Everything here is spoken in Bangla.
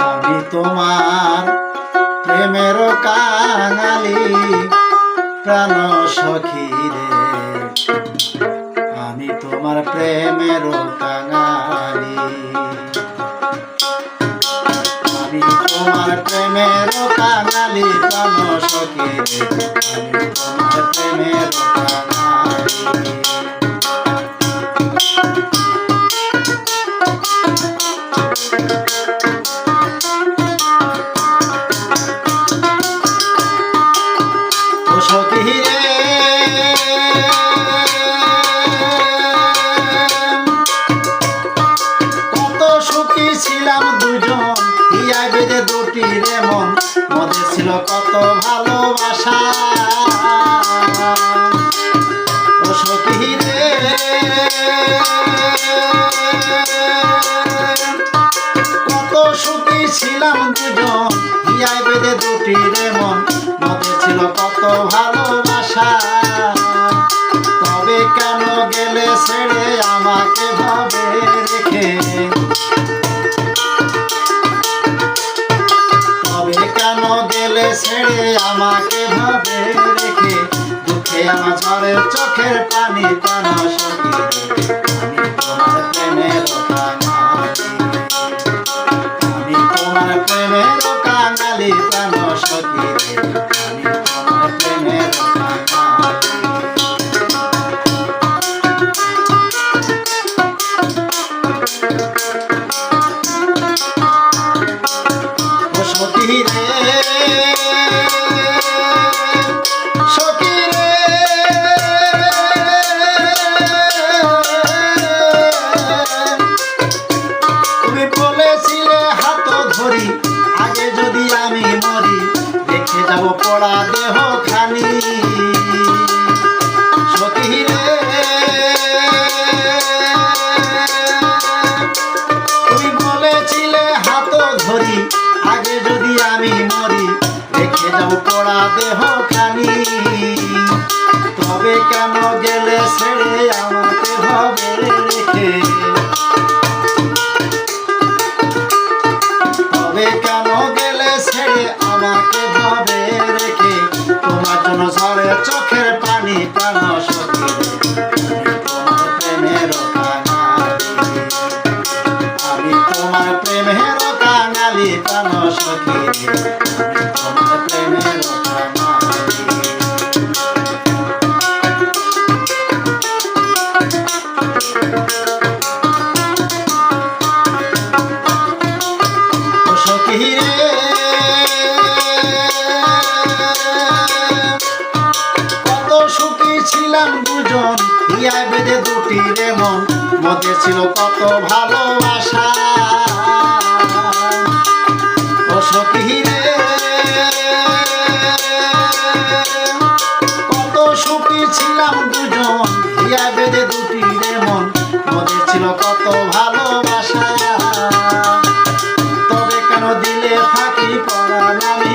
আমি তোমার প্রেমের কাঙালি, প্রাণ সখী রে। আমি তোমার প্রেমের কাঙালি। আমি তোমার প্রেমের কাঙালি, প্রাণ সখী রে। বেদে দুটি রে মন মধ্যে ছিল কত ভালোবাসা। ও সখী রে। কত সুখী ছিলাম দুজন ইয়া বেদে দুটি রে মন মধ্যে ছিল কত ভালোবাসা। তবে কেন গেলে ছেড়ে আমাকে ছেড়ে আমাকে ভাবে রেখে দুঃখে আমার ঝড়ের চোখের পানি প্রাণ সখী তোমার প্রেমের আমি তোমার প্রেমের কাঙালি প্রাণ সখী আমি মরি দেখে যাব পড়া দেহ খানি পড়া দেহ খানি তবে কেন গেলে ছেড়ে আমাকে ভাবে রেখে? তবে কেন গেলে ছেড়ে আমাকে ভাবে রেখে? তোমার জন্য ঝরে চোখের পানি প্রাণ সখী। প্রেমের আমি তোমার প্রেমের কাঙালি প্রাণ সখী। ইয়া বেদে দুটি রে মন। মধ্যে ছিল কত ভালোবাসা। ও সখী সুখী ছিলাম দুজন। ইয়া বেদে দুটি রে মন। ছিল কত ভালোবাসা। তবে কেন দিলে ফাঁকি পড়ান আমি